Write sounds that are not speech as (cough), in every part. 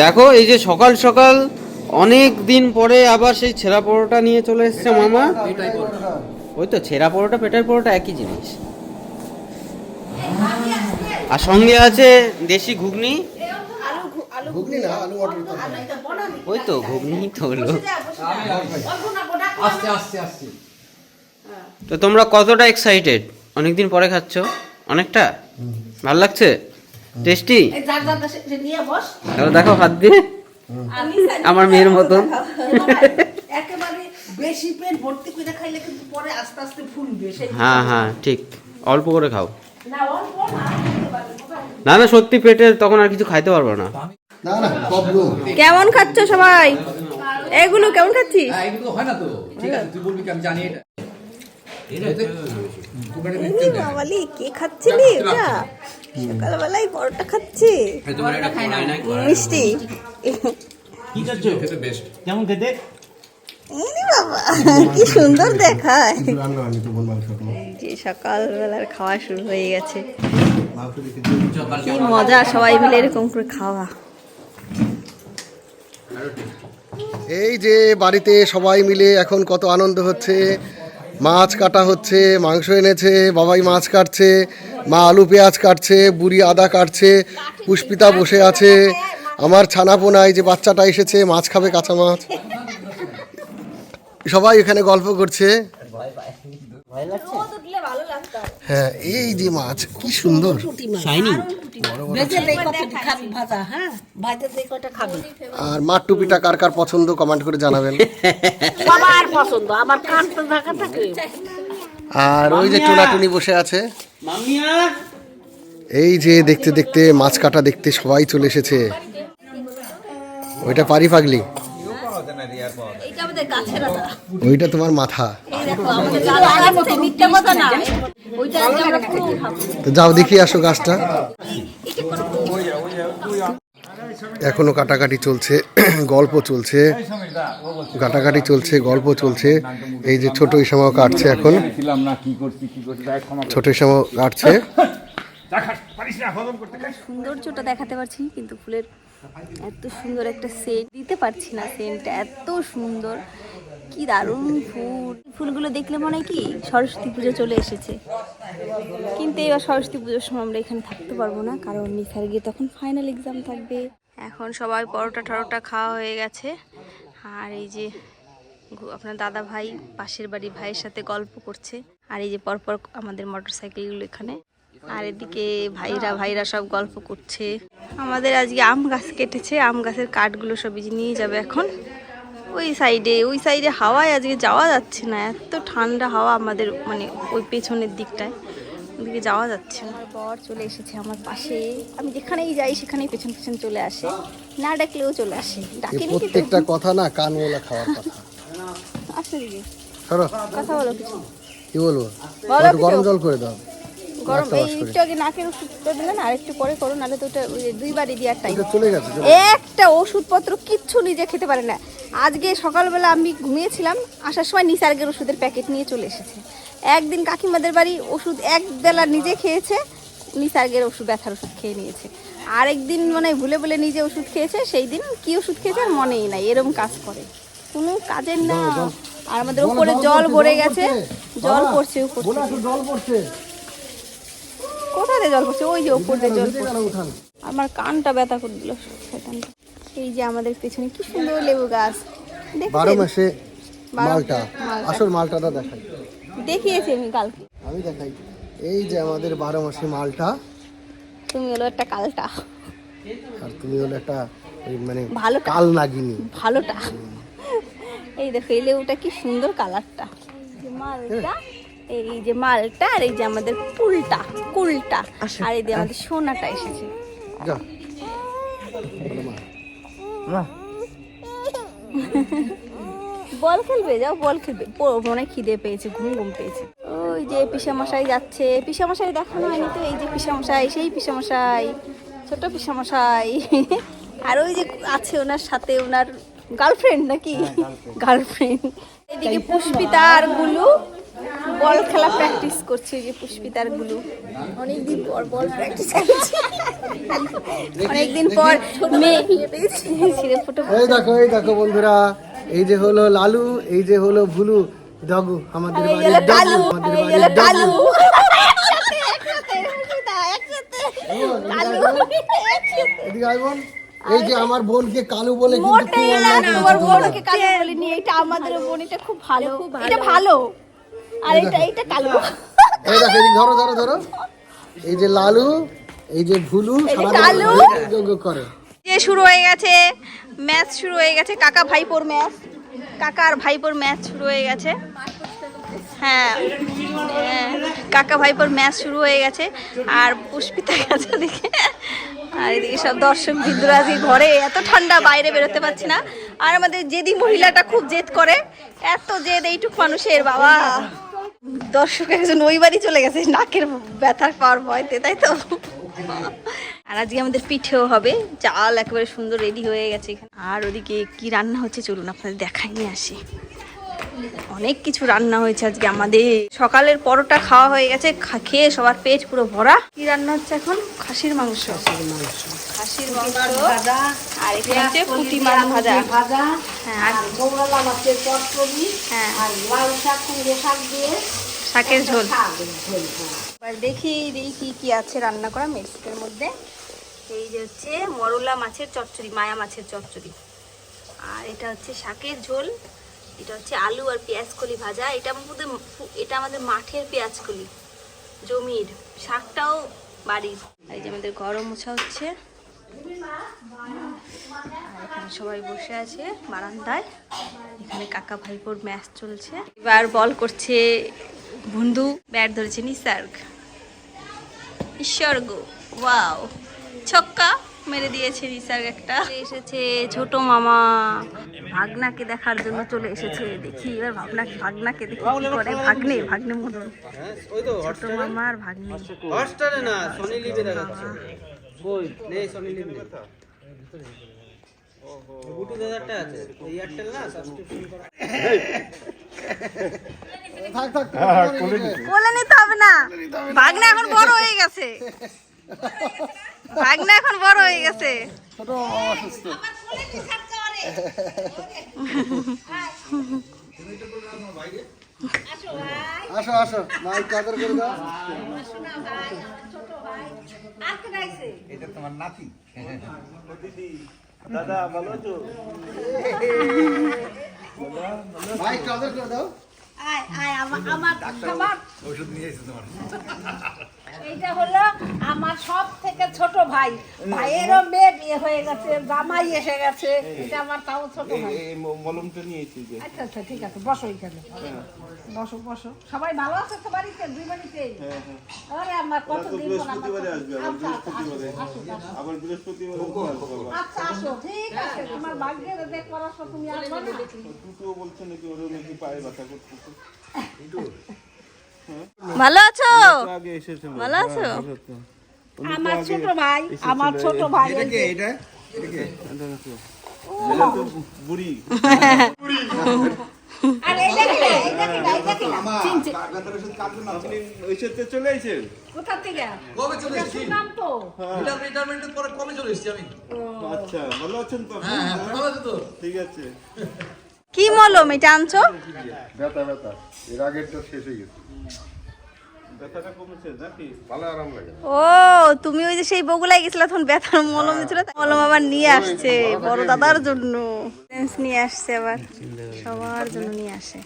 দেখো এই যে সকাল সকাল অনেক দিন পরে আবার সেই ছেঁড়া পরোটা নিয়ে চলে এসেছে মামা। ওই তো ছেঁড়া পরোটা পেটার পরোটা একই জিনিস। আর সঙ্গে আছে দেশি ঘুগনি। ওই তো ঘুগনি তো হলো। তো তোমরা কতটা এক্সাইটেড অনেকদিন পরে খাচ্ছ? অনেকটা? ভালো লাগছে? টেস্টি? তাহলে দেখো হাত দিয়ে। আমার মেয়ের মতন। বেশি পেট ভর্তি করে খাইলে কিন্তু পরে আস্তে আস্তে ফুলবে হ্যাঁ হ্যাঁ ঠিক। অল্প করে খাও। না না সত্যি পেটে তখন আর কিছু খাইতে পারব না। না না প্রবলেম কেমন খাচ্ছ সবাই? এগুলো কেমন খাচ্ছিস? হ্যাঁ এগুলো হয় না তো। ঠিক আছে তুই বলবি আমি জানি এটা। বাবালি কে খাচ্ছিলি এটা? সকালবেলায় পরোটা খাচ্ছি। মিষ্টি। খেতে বাবা কি সুন্দর দেখায়। যে সকালবেলার খাওয়া শুরু হয়ে গেছে। কি মজা সবাই মিলে এরকম করে খাওয়া। এই যে বাড়িতে সবাই মিলে এখন কত আনন্দ হচ্ছে। মাছ কাটা হচ্ছে, মাংস এনেছে, বাবাই মাছ কাটছে, মা আলু পেঁয়াজ কাটছে, বুড়ি আদা কাটছে, পুষ্পিতা বসে আছে। আমার ছানাপোনায় যে বাচ্চাটা এসেছে, মাছ খাবে কাঁচা মাছ। সবাই এখানে গল্প করছে। হ্যাঁ এই যে মাছ কি সুন্দর। হ্যাঁ? আর মাঠ টুপিটা কার কার পছন্দ কমেন্ট করে জানাবেন। সবার পছন্দ আমার কানটা ঢাকা থাকে। আর ওই যে টুনাটুনি বসে আছে। এই যে দেখতে দেখতে মাছ কাটা দেখতে সবাই চলে এসেছে। ওইটা পারি পাগলি। আমাদের গাছের ওইটা তোমার মাথা। যাও দেখি আসো গাছটা। এখনও কাটাকাটি চলছে গল্প চলছে কাটাকাটি চলছে গল্প চলছে। এই যে ছোট ইসামাও কাটছে এখন। ছোট ইসামাও কাটছে। পারিস না হজম করতে। সৌন্দর্যটা দেখাতে পারছি কিন্তু ফুলের এত সুন্দর একটা সেন্ট দিতে পারছি না সেন্টটা এত সুন্দর। কি দারুণ ফুল। ফুলগুলো দেখলে মনে কি, সরস্বতী পুজো চলে এসেছে। কিন্তু এবার সরস্বতী পুজোর সময় আমরা এখানে থাকতে পারব না, কারণ নিসার গিয়ে তখন ফাইনাল এক্সাম থাকবে। এখন সবাই পরোটা টরোটা খাওয়া হয়ে গেছে। আর এই যে আপনার দাদা ভাই, পাশের বাড়ি ভাইয়ের সাথে গল্প করছে। আর এই যে পরপর আমাদের মোটর সাইকেলগুলো এখানে। আর এদিকে ভাইরা ভাইরা সব গল্প করছে। আমাদের আজকে আম গাছ কেটেছে আম গাছের কাঠগুলো সব এই যে নিয়ে যাবে এখন। ওই সাইডে ওই সাইডে হাওয়ায় আজকে যাওয়া যাচ্ছে না এত ঠান্ডা হাওয়া আমাদের মানে ওই পেছনের দিকটায়। ওদিকে যাওয়া যাচ্ছে না। আমার বর চলে এসেছে আমার পাশে। আমি যেখানেই যাই সেখানেই পেছন পেছন চলে আসে। না ডাকলেও চলে আসে। ডাকেনি প্রত্যেকটা কথা না কান মোলা খাওয়ার কথা। আসো দিদি সরো। কথা বলো কিছু। কি বলব? গরম জল করে দাও। গরম এই একটু আগে নাকের ওষুধটা দিলেন আর একটু পরে করো নাহলে তো ওটা দুইবারই দেওয়ার টাইম চলে গেছে একটা ওষুধপত্র কিচ্ছু নিজে খেতে পারে না। আজকে সকালবেলা আমি ঘুমিয়েছিলাম আসার সময় নিসার্গের ওষুধের প্যাকেট নিয়ে চলে এসেছে। একদিন কাকিমাদের বাড়ি ওষুধ এক বেলা নিজে খেয়েছে নিসার্গের ওষুধ ব্যথার ওষুধ খেয়ে নিয়েছে। আরেকদিন মানে ভুলে ভুলে নিজে ওষুধ খেয়েছে সেই দিন কি ওষুধ খেয়েছে আর মনেই নাই এরকম কাজ করে। কোনো কাজের না। আর আমাদের উপরে জল ভরে গেছে জল পড়ছে উপরে জল পড়ছে। কোথায় জল পড়ছে? ওই যে দিয়ে জল আমার কানটা ব্যথা করে দিল শয়তানটা। এই যে আমাদের পেছনে কি সুন্দর লেবু গাছ। বারো? মাসে মালটা। আসল মালটাটা দেখাই। দেখিয়েছি আমি কালকে। আমি দেখাই। এই যে আমাদের বারো মাসে মালটা। তুমি হলো একটা কালটা। আর তুমি হলো একটা মানে ভালোটা। কাল নাগিনী। ভালোটা। এই দেখো এই লেবুটা কি সুন্দর কালারটা। মালটা। এই যে মালটা আর এই যে আমাদের কুলটা কুলটা। আর এই যে আমাদের সোনাটা এসেছে। বল খেলবে যাও বল খেলবে। প- মনে খিদে পেয়েছে ঘুম ঘুম পেয়েছে। ওই যে পিসামশাই যাচ্ছে। পিসামশাই দেখানো হয়নি তো এই যে পিসামশাই সেই পিসামশাই ছোট পিসামশাই। আর ওই যে আছে ওনার সাথে ওনার গার্লফ্রেন্ড নাকি? গার্লফ্রেন্ড এদিকে পুষ্পিতা আর গুলু। বল খেলা প্র্যাকটিস করছে যে পুষ্পিতারগুলো অনেকদিন পর বল প্র্যাকটিস করছে। অনেকদিন পর মেয়ে ছিঁড়ে ফুটো এই দেখো এই দেখো বন্ধুরা এই যে হলো লালু এই যে হলো ভুলু ডগু আমাদের এই বাড়ির ডগু আমাদের বাড়ির ডগু। এদিকে আয় বোন এই যে আমার বোনকে কালু বলে কিন্তু খুব আমার বোনকে কালো বলিনি এটা আমাদের বোন এটা খুব ভালো। এটা ভালো। আর এটা এটা কালো। এই দেখো এই ধরো ধরো ধরো। এই যে লালু এই যে ভুলু কালু। যোগ্য করে। যে শুরু হয়ে গেছে ম্যাচ শুরু হয়ে গেছে কাকা ভাইপোর ম্যাচ। কাকা আর ভাইপোর ম্যাচ শুরু হয়ে গেছে। হ্যাঁ হ্যাঁ, কাকা ভাইপোর ম্যাচ শুরু হয়ে গেছে। আর পুষ্পিতা গেছে দেখে আর এদিকে সব দর্শক বিন্দুরা আজকে ঘরে এত ঠান্ডা বাইরে বেরোতে পারছি না। আর আমাদের জেদি মহিলাটা খুব জেদ করে। এত জেদ এইটুক মানুষের বাবা। দর্শক একজন ওই বাড়ি চলে গেছে, নাকের ব্যথা পাওয়ার ভয়তে, তাই তো? আর আজকে আমাদের পিঠেও হবে, চাল একেবারে সুন্দর রেডি হয়ে গেছে এখানে। আর ওদিকে কি রান্না হচ্ছে চলুন আপনাদের দেখাই, নিয়ে আসি। অনেক কিছু রান্না হয়েছে আজকে আমাদের। সকালের পরোটা খাওয়া হয়ে গেছে খেয়ে সবার পেট পুরো ভরা। কি রান্না হচ্ছে এখন? খাসির মাংস। খাসির মাংস। ভাজা আর এখানে হচ্ছে পুঁটি মাছ ভাজা। ভাজা হ্যাঁ আর গৌরালা মাছের চটচড়ি হ্যাঁ। আর লাল শাক কুমড়ো শাক দিয়ে শাকের ঝোল। এবার দেখি দেখি কি কি আছে রান্না করা মেডিসিনের মধ্যে। এই যে হচ্ছে মরলা মাছের চচ্চড়ি মায়া মাছের চচ্চড়ি। আর এটা হচ্ছে শাকের ঝোল। এটা হচ্ছে আলু আর পেঁয়াজ কলি ভাজা। এটা আমাদের এটা আমাদের মাঠের পেঁয়াজ কলি জমির শাকটাও বাড়ির। এই যে আমাদের গরম মোছা হচ্ছে। সবাই বসে আছে বারান্দায়। এখানে কাকা ভাইপোর ম্যাচ চলছে। এবার বল করছে বন্ধু ব্যাট ধরেছে নিসার্গ। ঈশ্বর্গ ওয়াও, ছক্কা। মেরে দিয়েছে নিসার্গ একটা। এসেছে ছোট মামা। ভাগনাকে দেখার জন্য চলে এসেছে। দেখি এবার ভাবনা ভাগনাকে দেখি কি করে। ভাগ্নে ভাগ্নে তো ছোট মামা আর ভাগ্নে। হটস্টারে না সনি লিভে দেখাচ্ছে কই? নেই সনি লিভ ব্লুটুথ হাজারটা আছে। এয়ারটেল না সাবস্ক্রিপশন করা। থাক থাক হ্যাঁ কোলে নিতে হবে না। ভাগনা এখন বড় হয়ে গেছে। ভাগনা এখন বড় হয়ে গেছে। ছোট অসুস্থ। আসো আসো মাইক কাদর করে দাও। এটা তোমার নাতি। মাইক কাদর করে দাও। আয় আয় আমার আমার আমার ওষুধ নিয়ে এসে তোমার। এইটা হলো আমার সব থেকে ছোট ভাই। ভাইয়েরও মেয়ে বিয়ে হয়ে গেছে জামাই এসে গেছে। এটা আমার তাও ছোট ভাই। মলমটা নিয়েছি যে। আচ্ছা আচ্ছা ঠিক আছে বসো এখানে। বসো বসো। সবাই ভালো আছে তো বাড়িতে? দুই বাড়িতে? আরে আমার কতদিন পর আমরা- আচ্ছা, আচ্ছা। আবার বৃহস্পতিবার আচ্ছা আসো ঠিক আছে। তোমার ভাগ্যের দেখ পড়াশো তুমি আসবে না। দুটো বলছে নাকি ওর নাকি পায়ে ব্যথা করতেছে। ভালো আছো? আগে এসেছে ভালো আছো? আমার ছোট ভাই আমার ছোট ভাই এটা ওই কে এটা? এটা কে? এটা তো বুড়ি। আর এই দেখি এই দেখি এই দেখি চিনছে। ডাক্তারের ওষুধ কাটবে না আপনি ওই সাথে চলে আইছেন কোথা থেকে? কবে চলে এসেছি? নাম তো। রিটায়ারমেন্টের পরে কবে চলে এসেছি আমি? আচ্ছা ভালো আছেন তো হ্যাঁ হ্যাঁ ভালো আছে তো। ঠিক আছে। কি মলম এটা আনছো? ব্যথা ব্যথা। এর আগেরটা শেষ হয়ে গেছে। ব্যথাটা কমেছে নাকি? ভালো আরাম লাগে। ও তুমি ওই যে সেই বগুলাই গেছিলা তখন ব্যথার মলম দিছিল মলম আবার নিয়ে আসছে বড় দাদার জন্য। নিয়ে আসছে আবার সবার জন্য নিয়ে আসে।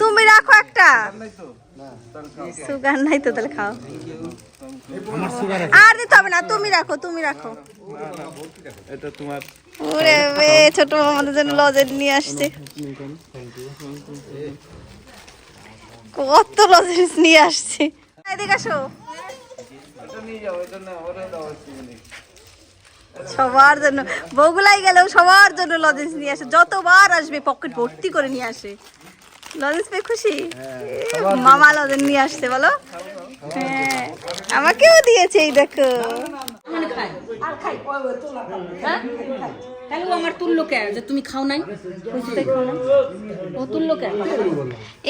তুমি রাখো একটা। সুগার নাই তো? তাহলে খাও। আর দিতে হবে না তুমি রাখো তুমি রাখো। এটা তোমার ওরে বে ছোট আমাদের জন্য লজেন নিয়ে আসছে। কত লজেন্স নিয়ে আসছে। এদিকে আসো। এটা নিয়ে যাও এটা না ওরে দাও একটুখানি। সবার জন্য। বগুলাই গেলেও সবার জন্য লজেন্স নিয়ে আসে যতবার আসবে পকেট ভর্তি করে নিয়ে আসে। লজেন্স পেয়ে খুশি? মামা লজেন্স নিয়ে আসছে বলো। হ্যাঁ আমাকেও দিয়েছে এই দেখো। হ্যাঁ? আমার তুললো কে? যে তুমি খাও নাই? কইছি তাই খাও না ও তুললো কে?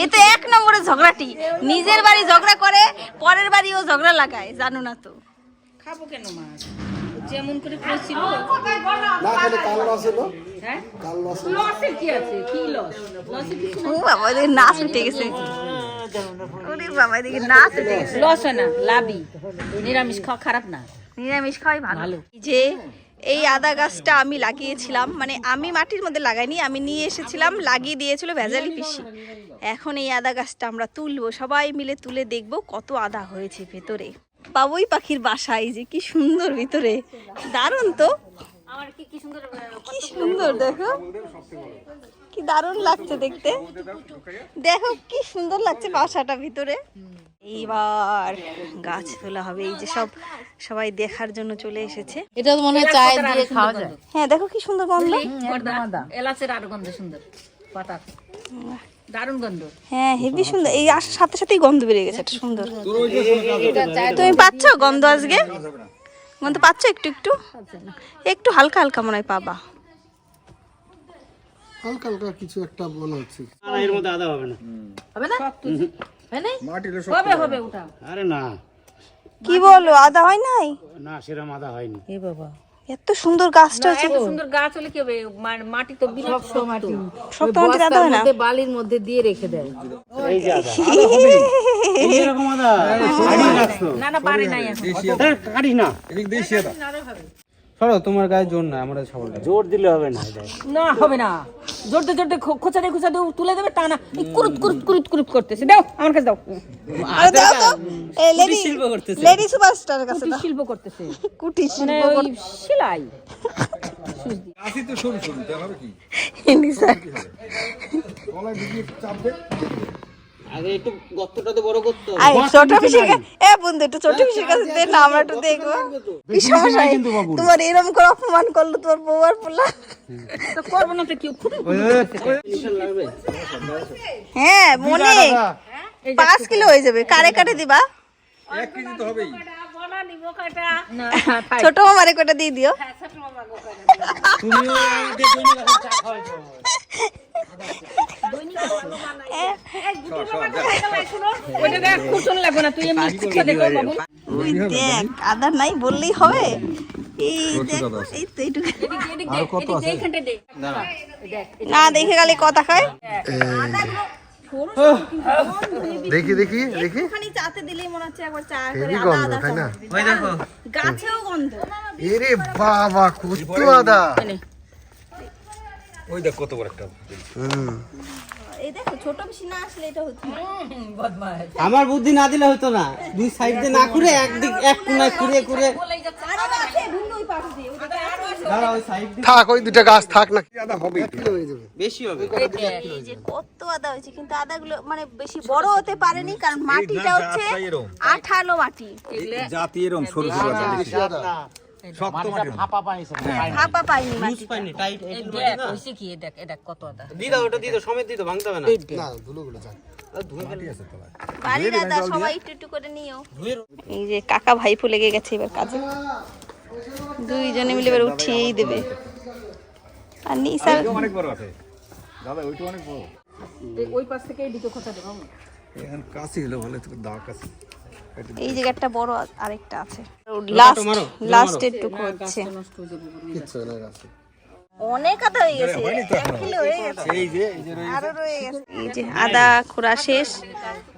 এ তো এক নম্বরে ঝগড়াটি। নিজের বাড়ি ঝগড়া করে পরের বাড়ি ও ঝগড়া লাগায় জানো না তো। খাব কেন মাছ যেমন করে করেছিল না কাল হ্যাঁ? কাল লস লসের কি আছে? কি লস লসের কিছু ও বাবা এদিকে নাচ উঠে গেছে। ওরে বাবা এদিকে নাচ উঠে গেছে। লস না লাভই। নিরামিষ খাওয়া খারাপ না। নিরামিষ খাওয়াই ভালো। যে এই আদা গাছটা আমি লাগিয়েছিলাম মানে আমি মাটির মধ্যে লাগাইনি আমি নিয়ে এসেছিলাম লাগিয়ে দিয়েছিল ভেজালি পিসি। এখন এই আদা গাছটা আমরা তুলবো সবাই মিলে তুলে দেখব কত আদা হয়েছে ভেতরে। বাবুই পাখির বাসা এই যে কি সুন্দর ভিতরে। দারুণ তো। কি কি সুন্দর দেখো। কি দারুণ লাগছে দেখতে। দেখো কি সুন্দর লাগছে বাসাটা ভিতরে। এইবার গাছ তোলা হবে এই যে সব সবাই দেখার জন্য চলে এসেছে। এটা তো মনে হয় চায় দিয়ে খাওয়া যায় হ্যাঁ দেখো কি সুন্দর গন্ধ। এলাচের আরও গন্ধ সুন্দর পাতা। দারুণ গন্ধ। হ্যাঁ হেভি সুন্দর। এই আসার সাথে সাথেই গন্ধ বেরিয়ে গেছে এটা সুন্দর। তুমি পাচ্ছ গন্ধ আজকে? গন্ধ পাচ্ছ একটু একটু? একটু হালকা হালকা মনে হয় পাবা। হালকা হালকা কিছু একটা মনে হচ্ছে। হবে না। হবে হবে ওটা? আরে না। কি বলো আদা হয় নাই? না সেরকম আদা হয়নি। এ বাবা। এত সুন্দর গাছটা হচ্ছে এত সুন্দর গাছ হলে কি হবে? মাটি তো বিরাট শক্ত। শক্ত মাটির আদা হয় না? বালির মধ্যে দিয়ে রেখে দেয়। এই যে আদা। এরকম আদা। না না পারে এখন। না সরো তোমার গায়ে জোর না আমরা সবল জোর দিলে হবে না না হবে না। জোরতে জোরতে খো- খোঁচা দিয়ে খোঁচা দিয়ে তুলে দেবে তা না। এই কুরুত কুরুত কুরুত কুরুত করতেছে। দাও আমার কাছে দাও। আরে দাও তো। এই লেডি লেডি সুপারস্টারের কাছে দাও। শিল্প করতেছে। কুটির মানে শিল্প ওই সেলাই। হিন্দি স্যার আগে একটু গর্তটা তো বড় করতে হবে। ছোট পিসির এ বন্ধু একটু ছোট পিসির কাছে দে না আমরা একটু দেখব। কি সমস্যা? তোমার এরকম করে অপমান করল তোমার বউ আর পোলা? তো করব না তো কেউ হ্যাঁ মনে পাঁচ কিলো হয়ে যাবে। কারে কাটে দিবা? (laughs) ছোট মামারে কটা দিয়ে দিও। দেখ। খুশন না তুই এমনি খুঁজে দেখো বাবু। আদা নাই বললেই হবে। এই দেখ এই তো এইটুকু। এদিক দে এদিক দে। এইখানটা দে না দেখে গেলে কথা খায় দেখি দেখি দেখি। চাতে দিলেই মনে হচ্ছে একবার চা করে আদা তাই না? ওই দেখো। গাছেও গন্ধ। এরে বাবা কত আদা হুম। এই দেখো ছোট বেশি না আসলে এটা হচ্ছে আমার বুদ্ধি না দিলে হতো না। দুই সাইড দিয়ে না ঘুরে একদিক এক কোনায় ঘুরে ঘুরে থাক ওই দুটা গাছ থাক না। আদা হবে। বেশি হবে। এই যে কত আদা হয়েছে কিন্তু আদাগুলো মানে বেশি বড় হতে পারেনি কারণ মাটিটা হচ্ছে আঠালো মাটি। আদা ফাঁপা পাইছে। ফাঁপা পাইনি মাটি পাইনি টাইট দেখ হইছে কি দেখ এটা কত আদা দি ওটা দি সমেত দি ভাঙতে হবে না। না ধুলোগুলো যাক। বাড়ির আদা সবাই একটু একটু করে নিও। এই যে কাকা ভাইপো লেগে গেছে এবার কাজে। দুইজনে মিলে এবার উঠিয়েই দেবে। আর নিসার ওই পাশ থেকে এদিকে খোঁচা দেবো এই জায়গাটা বড় আরেকটা আছে। লাস্ট লাস্টের টুকু হচ্ছে। কিচ্ছু না গাছে অনেক আদা হয়ে গেছে। হয়ে গেছে। আরও রয়ে গেছে। এই যে আদা খোড়া শেষ।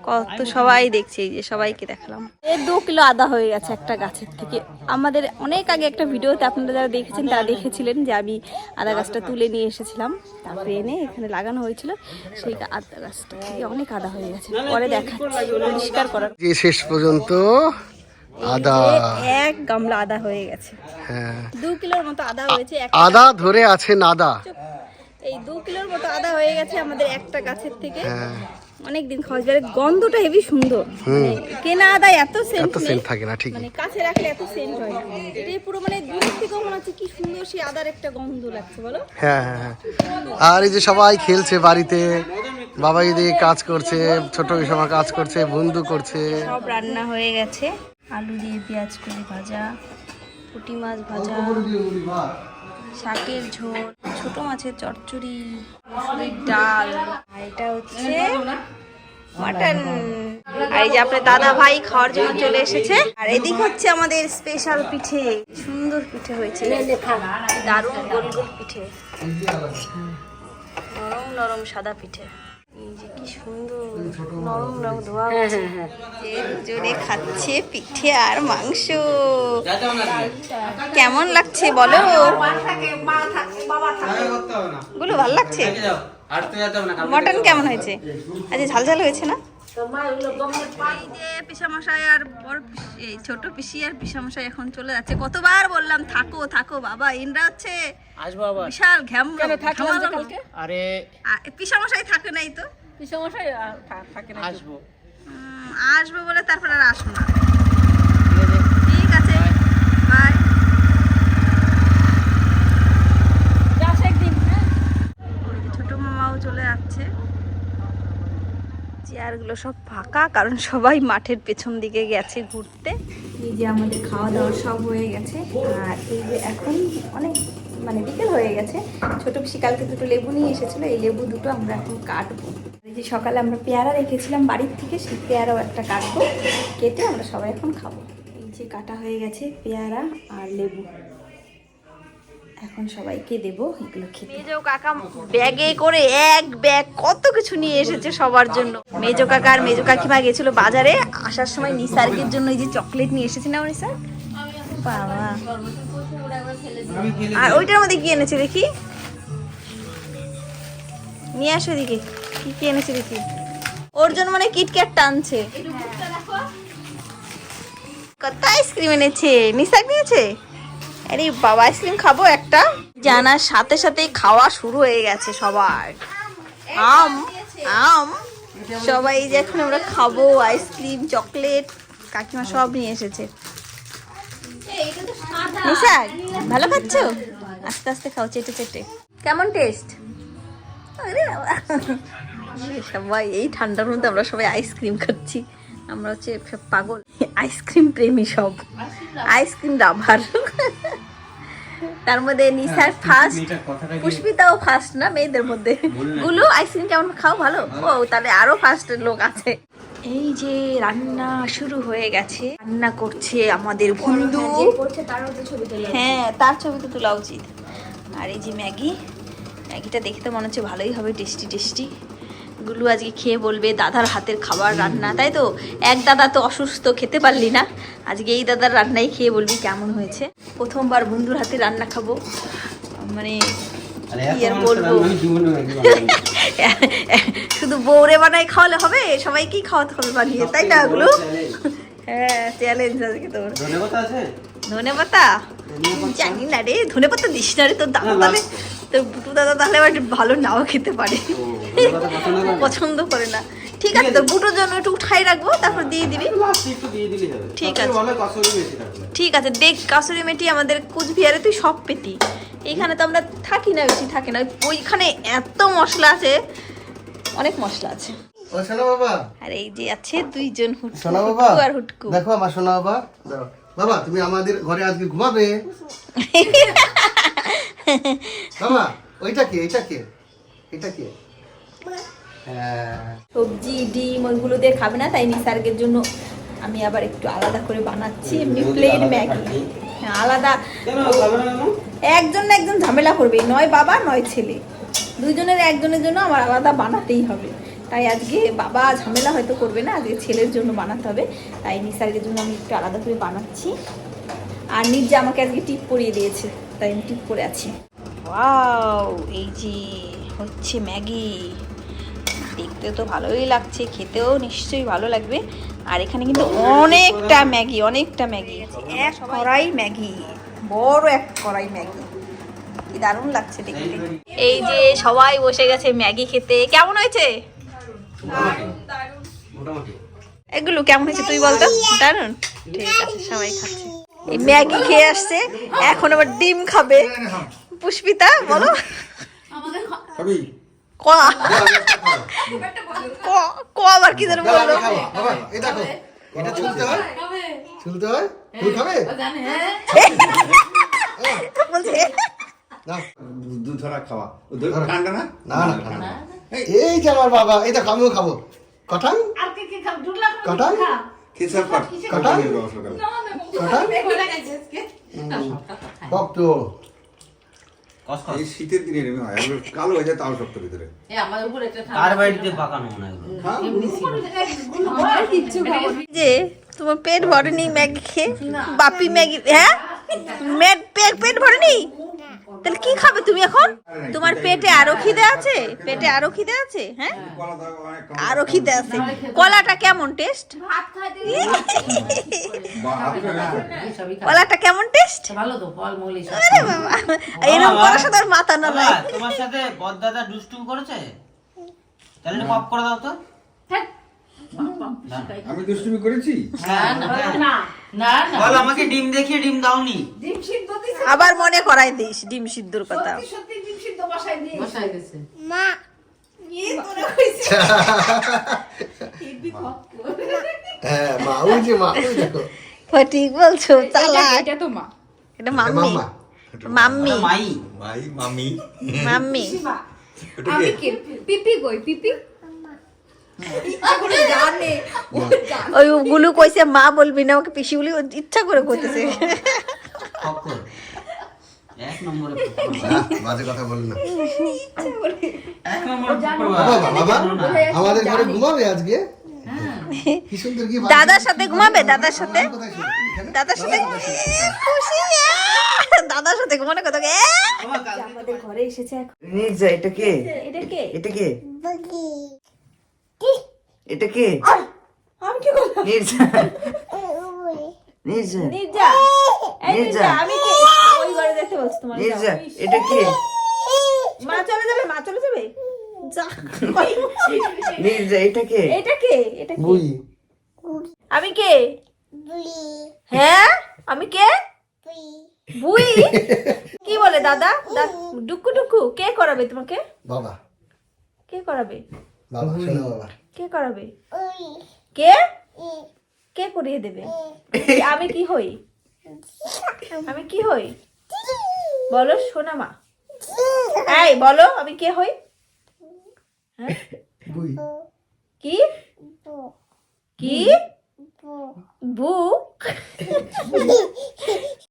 কত সবাই দেখছে এই যে সবাইকে দেখালাম। এই দু কিলো আদা হয়ে গেছে একটা গাছের থেকে। আমাদের অনেক আগে একটা ভিডিওতে আপনারা যারা দেখেছেন তারা দেখেছিলেন যে আমি আদা গাছটা তুলে নিয়ে এসেছিলাম। তারপরে এনে এখানে লাগানো হয়েছিল। সেই আদা গাছটা থেকে অনেক আদা হয়ে গেছে। পরে দেখাচ্ছি। পরিষ্কার করার শেষ পর্যন্ত আদা। এক গামলা আদা হয়ে গেছে। হ্যাঁ। দু কিলোর মতো আদা হয়েছে আদা ধরে আছে নাদা। এই দু কিলোর মতো আদা হয়ে গেছে আমাদের একটা গাছের থেকে। হ্যাঁ। অনেক দিন খাওয়া গন্ধটা হেভি সুন্দর। মানে কেনা আদা এত সেন্ট এত সেন্ট থাকে না ঠিকই। মানে কাছে রাখলে এত সেন্ট হয় না। এটাই পুরো মানে দূর থেকেও মনে হচ্ছে কি সুন্দর সেই আদার একটা গন্ধ লাগছে বলো? হ্যাঁ হ্যাঁ হ্যাঁ। আর এই যে সবাই খেলছে বাড়িতে বাবা দিয়ে কাজ করছে ছোট সময় কাজ করছে বন্ধু করছে। সব রান্না হয়ে গেছে। আলু দিয়ে পেঁয়াজ করে ভাজা পুঁটি মাছ ভাজা শাকের ঝোল ছোট মাছের চচ্চড়ি মুসুরির ডাল। এটা হচ্ছে মাটন। আর এই যে আপনার দাদা ভাই খাওয়ার জন্য চলে এসেছে। আর এদিক হচ্ছে আমাদের স্পেশাল পিঠে। সুন্দর পিঠে হয়েছে। দারুণ গোল গোল পিঠে। নরম নরম সাদা পিঠে। এই যে কি সুন্দর নরম নরম ধোয়া হচ্ছে। খাচ্ছে পিঠে আর মাংস। কেমন লাগছে বলো? গুলো ভালো লাগছে? আর তো যেতে হবে না মটন কেমন হয়েছে? আচ্ছা ঝাল ঝাল হয়েছে না? পিসামশাই আর বড় এই ছোট পিসি আর পিসামশাই এখন চলে যাচ্ছে। কতবার বললাম থাকো থাকো বাবা ইনরা হচ্ছে আসব বিশাল ঘ্যাম থাকলাম যে কালকে? আরে পিসামশাই থাকে নাই তো? সমস্যাই থাকে না আসব। আসব বলে তারপর আর আসব না। ঠিক আছে। বাই। হ্যাঁ। ছোট মামাও চলে যাচ্ছে। চেয়ারগুলো সব ফাঁকা, কারণ সবাই মাঠের পেছন দিকে গেছে ঘুরতে। এই যে আমাদের খাওয়া দাওয়া সব হয়ে গেছে, আর এই যে এখন অনেক মানে বিকেল হয়ে গেছে। ছোট পিসি কালকে দুটো লেবু নিয়ে এসেছিল, এই লেবু দুটো আমরা এখন কাটবো। এই যে সকালে আমরা পেয়ারা রেখেছিলাম বাড়ির থেকে, সেই পেয়ারাও একটা কাটবো, কেটে আমরা সবাই এখন খাব। এই যে কাটা হয়ে গেছে পেয়ারা আর লেবু। এখন সবাইকে দেব এগুলো খেতে। মেজো কাকা ব্যাগে করে এক ব্যাগ কত কিছু নিয়ে এসেছে সবার জন্য। মেজো কাকা আর মেজো কাকিমা গেছিল বাজারে, আসার সময় নিসার্গের জন্য এই যে চকলেট নিয়ে এসেছে না নিসার? বাবা। আর ওইটার মধ্যে কি এনেছে দেখি? নিয়ে আসো এদিকে। কি কি এনেছে দেখি? ওর জন্য মানে কিটক্যাট টানছে। কত আইসক্রিম এনেছে? নিসার নিয়েছে? আরে বাবা আইসক্রিম খাব একটা? জানার সাথে সাথেই খাওয়া শুরু হয়ে গেছে সবার। আম আম। সবাই যে এখন আমরা খাব আইসক্রিম চকলেট কাকিমা সব নিয়ে এসেছে। ভালো খাচ্ছো? আস্তে আস্তে খাও, চেটে চেটে। কেমন টেস্ট সবাই, এই ঠান্ডার মধ্যে আমরা সবাই আইসক্রিম খাচ্ছি। আমরা হচ্ছে পাগল। আইসক্রিম প্রেমী সব। আইসক্রিম রাভার তার মধ্যে নিসার ফার্স্ট পুষ্পিতাও ফার্স্ট না মেয়েদের মধ্যে। গুলো আইসক্রিম কেমন? খাও ভালো? ও তাহলে আরও ফার্স্ট লোক আছে। এই যে রান্না শুরু হয়ে গেছে। রান্না করছে আমাদের বন্ধু। হ্যাঁ তার ছবি তো তোলা উচিত। আর এই যে ম্যাগি ম্যাগিটা দেখতে মনে হচ্ছে ভালোই হবে টেস্টি টেস্টি। গুলু আজকে খেয়ে বলবে দাদার হাতের খাবার রান্না। তাই তো? এক দাদা তো অসুস্থ খেতে পারলি না। আজকে এই দাদার রান্নাই খেয়ে বলবি কেমন হয়েছে? প্রথমবার বন্ধুর হাতে রান্না খাব। মানে কি আর বলব? (laughs) শুধু বৌরে বানাই খাওয়ালে হবে সবাইকেই খাওয়াতে হবে বানিয়ে তাই না ওগুলো হ্যাঁ চ্যালেঞ্জ আজকে তোর। ধনে পাতা জানি না রে ধনে পাতা দিস না রে তোর দাদা তাহলে। তোর বুটু দাদা তাহলে আবার ভালো নাও খেতে পারে। (laughs) পছন্দ করে না। ঠিক আছে তোর বুটোর জন্য একটু উঠাই রাখব তারপর দিয়ে দিবি। ঠিক আছে। ঠিক আছে দেখ কাসুরি মেটি আমাদের কুচবিহারে তুই সব পেতি। এইখানে তো আমরা থাকি না বেশি থাকি না। ওইখানে এত মশলা আছে অনেক মশলা আছে। ও সোনা বাবা। আর এই যে আছে দুইজন হুটকু সোনা বাবা আর হুটকু। দেখো আমার সোনা বাবা। বাবা তুমি আমাদের ঘরে আজকে ঘুমাবে? (laughs) বাবা ওইটা কি এইটা কি? এটা কি? হ্যাঁ সবজি ডিম ওইগুলো দিয়ে খাবে না তাই নিসার্গের জন্য আমি আবার একটু আলাদা করে বানাচ্ছি এমনি প্লেন ম্যাগি। হ্যাঁ আলাদা। একজন না একজন ঝামেলা করবে নয় বাবা নয় ছেলে। দুইজনের একজনের জন্য আমার আলাদা বানাতেই হবে। তাই আজকে বাবা ঝামেলা হয়তো করবে না আজকে ছেলের জন্য বানাতে হবে। তাই নিসার্গের জন্য আমি একটু আলাদা করে বানাচ্ছি। আর নির্জা আমাকে আজকে টিপ পরিয়ে দিয়েছে তাই আমি টিপ পরে আছি। ওয়াও এই যে হচ্ছে ম্যাগি। দেখতে তো ভালোই লাগছে, খেতেও নিশ্চয়ই ভালো লাগবে। আর এখানে কিন্তু অনেকটা ম্যাগি অনেকটা ম্যাগি। এক কড়াই ম্যাগি, বড় এক কড়াই ম্যাগি। কি দারুণ লাগছে দেখতে। এই যে সবাই বসে গেছে ম্যাগি খেতে। কেমন হয়েছে? এগুলো কেমন হয়েছে তুই বলতো? দারুণ। ঠিক আছে, সবাই খাচ্ছে। এই ম্যাগি খেয়ে আসছে, এখন আবার ডিম খাবে। পুষ্পিতা, বলো। ক? ক- ক আবার কি যেন বলল? খাব বাবা এই দেখো এটা ছুলতে হয়? ছুলতে হয়? তুমি খাবে? বলছে। দুধ ধরা খাওয়া। দুধ ঠান্ডা না? না না ঠান্ডা। এই। যে আমার বাবা এই দেখো আমিও খাব। কঠান আর কি কি খাব? দুলা কঠান খেসার? সকালে কঠান ভক্ত এই শীতের দিনে এরকম হয় এগুলো কালো হয়ে যায় তাও শক্ত ভিতরে। কার বাড়িতে পাকানো মনে হয়? যে তোমার পেট ভরেনি ম্যাগি খেয়ে? বাপি ম্যাগি হ্যাঁ? পেট ভরেনি? তাহলে কি খাবে তুমি এখন? তোমার পেটে আরও খিদে আছে? পেটে আরও খিদে আছে হ্যাঁ। আরও খিদে আছে। কলাটা কেমন টেস্ট। কলাটা কেমন টেস্ট? ভালো তো ফল মূল আরে বাবা এরকম করার সাথে আর মাথা না তোমার সাথে বদদাদা দুষ্টুম করেছে? তাহলে করে দাও তো। আমি দুষ্টুমি করেছি? না না না। না না। বল আমাকে ডিম দেখিয়ে ডিম দাওনি। ডিম সিদ্ধ দিছে? আবার মনে করাই দিস ডিম সিদ্ধর কথা। সত্যি সত্যি ডিম সিদ্ধ বসাই দিই বসাই গেছে কি তোরে কইছে হ্যাঁ মা ওই যে মা ওই দেখো। ঠিক বলছো চালা এটা তো মা। এটা মাম্মি। মাম্মি। মাই মাম্মি। আমি কি? পিপি কই? পিপি? (laughs) ওই গুলু কইছে মা বলবি না ওকে পিসি বলি ইচ্ছা করে কইতেছে। এক নম্বরে (laughs) বাজে কথা বলি না। এক নম্বরে বাবা বাবা আমাদের ঘরে ঘুমাবে আজকে? কি সুন্দর কি বাজে- দাদার সাথে ঘুমাবে দাদার সাথে? দাদার সাথে খুশি দাদার সাথে ঘুমানো কত আমাদের ঘরে এসেছে এখন। এটা কে? এটা কে? এটা কে? এটা কে? আমি কি করলাম? নির্জা। নির্জা। নির্জা। আমি কি ওই ঘরে দেখতে বলছি তোমার? নির্জা এটা কে? মা চলে যাবে মা চলে যাবে? নির্জা এটা কে? এটা কে? এটা কে? বুই আমি কে? হ্যাঁ? আমি কে? বুই কি বলে দাদা? ডুকু ডুকু কে করাবে তোমাকে? বাবা। কে করাবে? বাবা শোনো বাবা। কে করাবে? কে? কে করিয়ে দেবে? আমি কি হই? আমি কি হই? বলো শোনা মা। এই বলো আমি কে হই? হ্যাঁ? কি? কি? বু। (laughs)